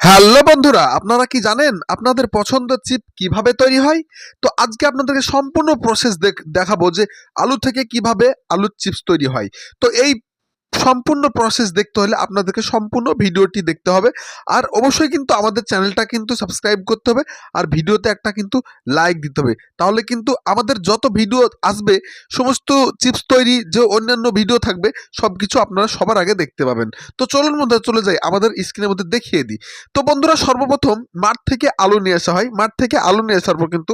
Hello বন্ধুরা, আপনারা কি জানেন আপনাদের পছন্দের চিপ কীভাবে তৈরি হয়? তো আজকে আপনাদেরকে সম্পূর্ণ প্রসেস দেখাবো যে আলু থেকে কীভাবে আলুর চিপস তৈরি হয়। তো এই সম্পূর্ণ প্রসেস দেখতে হলে আপনাদেরকে সম্পূর্ণ ভিডিওটি দেখতে হবে। আর অবশ্যই কিন্তু আমাদের চ্যানেলটা কিন্তু সাবস্ক্রাইব করতে হবে আর ভিডিওতে একটা কিন্তু লাইক দিতে হবে। তাহলে কিন্তু আমাদের যত ভিডিও আসবে, সমস্ত চিপস তৈরি, যে অন্যান্য ভিডিও থাকবে সব কিছু আপনারা সবার আগে দেখতে পাবেন। তো চলুন মধ্যে চলে যাই, আমাদের স্ক্রিনের মধ্যে দেখিয়ে দিই। তো বন্ধুরা, সর্বপ্রথম মাঠ থেকে আলু নিয়ে আসা হয়। মাঠ থেকে আলু নিয়ে আসার পর কিন্তু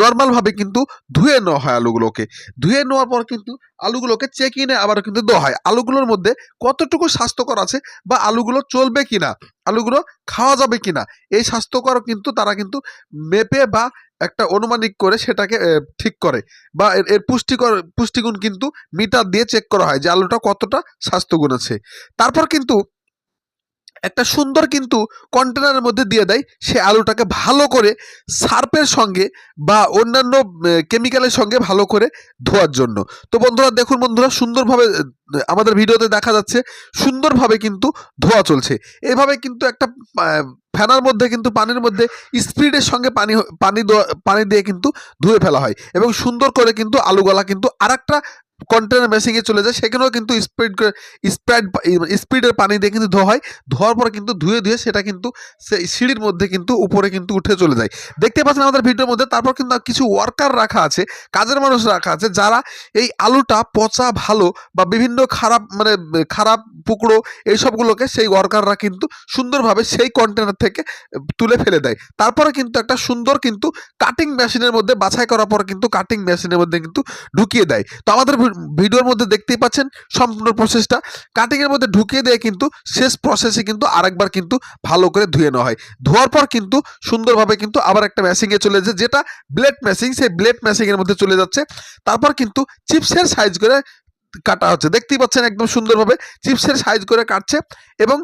নর্মালভাবে কিন্তু ধুয়ে নেওয়া হয় আলুগুলোকে। ধুয়ে নেওয়ার পর কিন্তু আলুগুলোকে চেক ইনে আবার কিন্তু দেওয়া হয়। আলুগুলোর মধ্যে কতটুকু স্বাস্থ্যকর আছে বা আলুগুলো চলবে কিনা, আলুগুলো খাওয়া যাবে কিনা, এই স্বাস্থ্যকর কিন্তু তারা কিন্তু মেপে বা একটা অনুমানিক করে সেটাকে ঠিক করে বা এর পুষ্টিকর, পুষ্টিগুণ কিন্তু মিটার দিয়ে চেক করা হয় যে আলুটা কতটা স্বাস্থ্যগুণ আছে। তারপর কিন্তু একটা সুন্দর কিন্তু কন্টেনারের মধ্যে দিয়ে দেয়। সে আলুটাকে ভালো করে সার্পের সঙ্গে বা অন্যান্য কেমিক্যালের সঙ্গে ভালো করে ধোয়ার জন্য। তো বন্ধুরা, দেখুন বন্ধুরা, সুন্দরভাবে আমাদের ভিডিওতে দেখা যাচ্ছে, সুন্দরভাবে কিন্তু ধোয়া চলছে। এভাবে কিন্তু একটা ফ্যানার মধ্যে কিন্তু পানির মধ্যে স্পিডের সঙ্গে পানি পানি পানি দিয়ে কিন্তু ধুয়ে ফেলা হয়। এবং সুন্দর করে কিন্তু আলুগলা কিন্তু আরেকটা কন্টেনার মেশিংয়ে চলে যায়, সেখানেও কিন্তু স্পিড স্প্রাইড স্পিডের পানি দিয়ে কিন্তু ধোয়া হয়, ধোয়ার পর কিন্তু ধুয়ে ধুয়ে সেটা কিন্তু সিঁড়ির মধ্যে কিন্তু উপরে কিন্তু উঠে চলে যায়। দেখতে পাচ্ছেন আমাদের ভিডিওর মধ্যে, তারপর কিন্তু কিছু ওয়ার্কার রাখা আছে, কাজের মানুষ রাখা আছে, যারা এই আলুটা পচা ভালো বা বিভিন্ন খারাপ মানে খারাপ পুকুরো এইসবগুলোকে সেই ওয়ার্কাররা কিন্তু সুন্দরভাবে সেই কন্টেনার থেকে তুলে ফেলে দেয়। তারপরে কিন্তু একটা সুন্দর কিন্তু কাটিং মেশিনের মধ্যে, বাছাই করার পর কিন্তু কাটিং মেশিনের মধ্যে কিন্তু ঢুকিয়ে দেয়। তো আমাদের ভিডিওর মধ্যে দেখতেই পাচ্ছেন সম্পূর্ণ প্রসেসটা কাটিংয়ের মধ্যে ঢুকিয়ে দিয়ে কিন্তু শেষ প্রসেসে কিন্তু আরেকবার কিন্তু ভালো করে ধুয়ে নেওয়া হয়। ধোয়ার পর কিন্তু সুন্দরভাবে কিন্তু আবার একটা মেশিংয়ে চলে যাচ্ছে যেটা ব্লেড মেশিং সেই ব্লেড মেশিংয়ের মধ্যে চলে যাচ্ছে। তারপর কিন্তু চিপসের সাইজ করে কাটা হচ্ছে। দেখতেই পাচ্ছেন একদম সুন্দরভাবে চিপসের সাইজ করে কাটছে এবং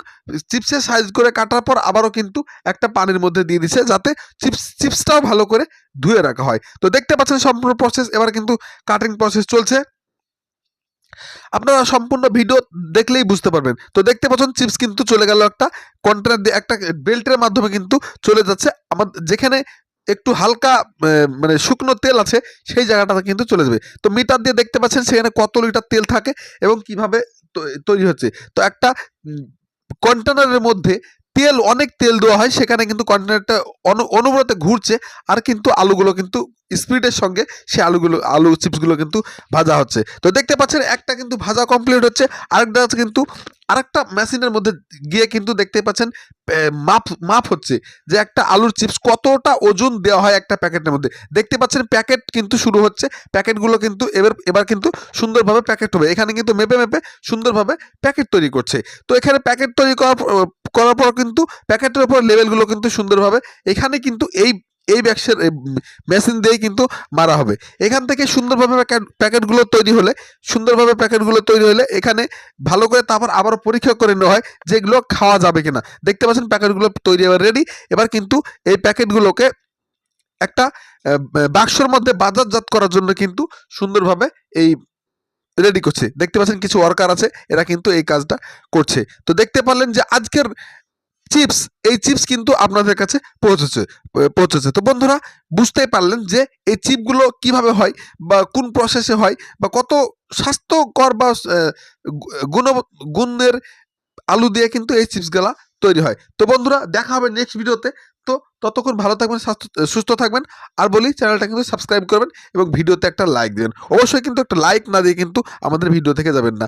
চিপসের সাইজ করে কাটার পর আবারও কিন্তু একটা পানির মধ্যে দিয়ে দিচ্ছে যাতে চিপস চিপসটাও ভালো করে ধুয়ে রাখা হয়। তো দেখতে পাচ্ছেন সম্পূর্ণ প্রসেস এবার কিন্তু কাটিং প্রসেস চলছে। আপনারা সম্পূর্ণ ভিডিও দেখলেই বুঝতে পারবেন। তো দেখতে পাচ্ছেন, চিপস কিন্তু চলে গেল একটা কন্টেনার দিয়ে, একটা বেল্টের মাধ্যমে কিন্তু চলে যাচ্ছে। আমাদের যেখানে একটু হালকা মানে শুকনো তেল আছে, সেই জায়গাটাতে কিন্তু চলে যাবে। তো মিটার দিয়ে দেখতে পাচ্ছেন, সেখানে কত লিটার তেল থাকে এবং কীভাবে তৈরি হচ্ছে। তো একটা কন্টেনারের মধ্যে তেল, অনেক তেল দেওয়া হয়, সেখানে কিন্তু কন্টেনারটা অনু- অনবরত ঘুরছে, আর কিন্তু আলুগুলো কিন্তু স্পিডের সঙ্গে সে আলুগুলো, আলু চিপসগুলো কিন্তু ভাজা হচ্ছে। তো দেখতে পাচ্ছেন, একটা কিন্তু ভাজা কমপ্লিট হচ্ছে, আরেকটা কিন্তু, আরেকটা মেশিনের মধ্যে গিয়ে কিন্তু দেখতে পাচ্ছেন মাপ মাপ হচ্ছে যে একটা আলুর চিপস কতটা ওজন দেওয়া হয় একটা প্যাকেটের মধ্যে। দেখতে পাচ্ছেন, প্যাকেট কিন্তু শুরু হচ্ছে, প্যাকেটগুলো কিন্তু এবার এবার কিন্তু সুন্দরভাবে প্যাকেট হবে। এখানে কিন্তু মেপে মেপে সুন্দরভাবে প্যাকেট তৈরি করছে। তো এখানে প্যাকেট তৈরি করার করার পর কিন্তু প্যাকেটের উপর লেভেলগুলো কিন্তু সুন্দরভাবে এখানে কিন্তু এই এই ব্যাক্সের মেশিন দিয়েই কিন্তু মারা হবে। এখান থেকে সুন্দরভাবে প্যাকেট, প্যাকেটগুলো তৈরি হলে সুন্দরভাবে প্যাকেটগুলো তৈরি হলে এখানে ভালো করে তারপর আবার পরীক্ষা করে নেওয়া হয় যেগুলো খাওয়া যাবে কিনা। দেখতে পাচ্ছেন প্যাকেটগুলো তৈরি এবার রেডি এবার কিন্তু এই প্যাকেটগুলোকে একটা বাক্সর মধ্যে বাজারজাত করার জন্য কিন্তু সুন্দরভাবে এই রেডি করছে। দেখতে পাচ্ছেন কিছু ওয়ার্কার আছে, এরা কিন্তু এই কাজটা করছে। তো দেখতে পারলেন যে আজকের চিপস এই চিপস কিন্তু আপনাদের কাছে পৌঁছেছে পৌঁছেছে। তো বন্ধুরা বুঝতেই পারলেন যে এই চিপগুলো কীভাবে হয় বা কোন প্রসেসে হয় বা কত স্বাস্থ্যকর বা গুণ, গুণের আলু দিয়ে কিন্তু এই চিপসগুলা তৈরি হয়। তো বন্ধুরা, দেখা হবে নেক্সট ভিডিওতে তো ততক্ষণ ভালো থাকবেন, স্বাস্থ্য সুস্থ থাকবেন। আর বলি, চ্যানেলটা কিন্তু সাবস্ক্রাইব করবেন এবং ভিডিওতে একটা লাইক দেবেন। অবশ্যই কিন্তু একটা লাইক না দিয়ে কিন্তু আমাদের ভিডিও থেকে যাবেন না।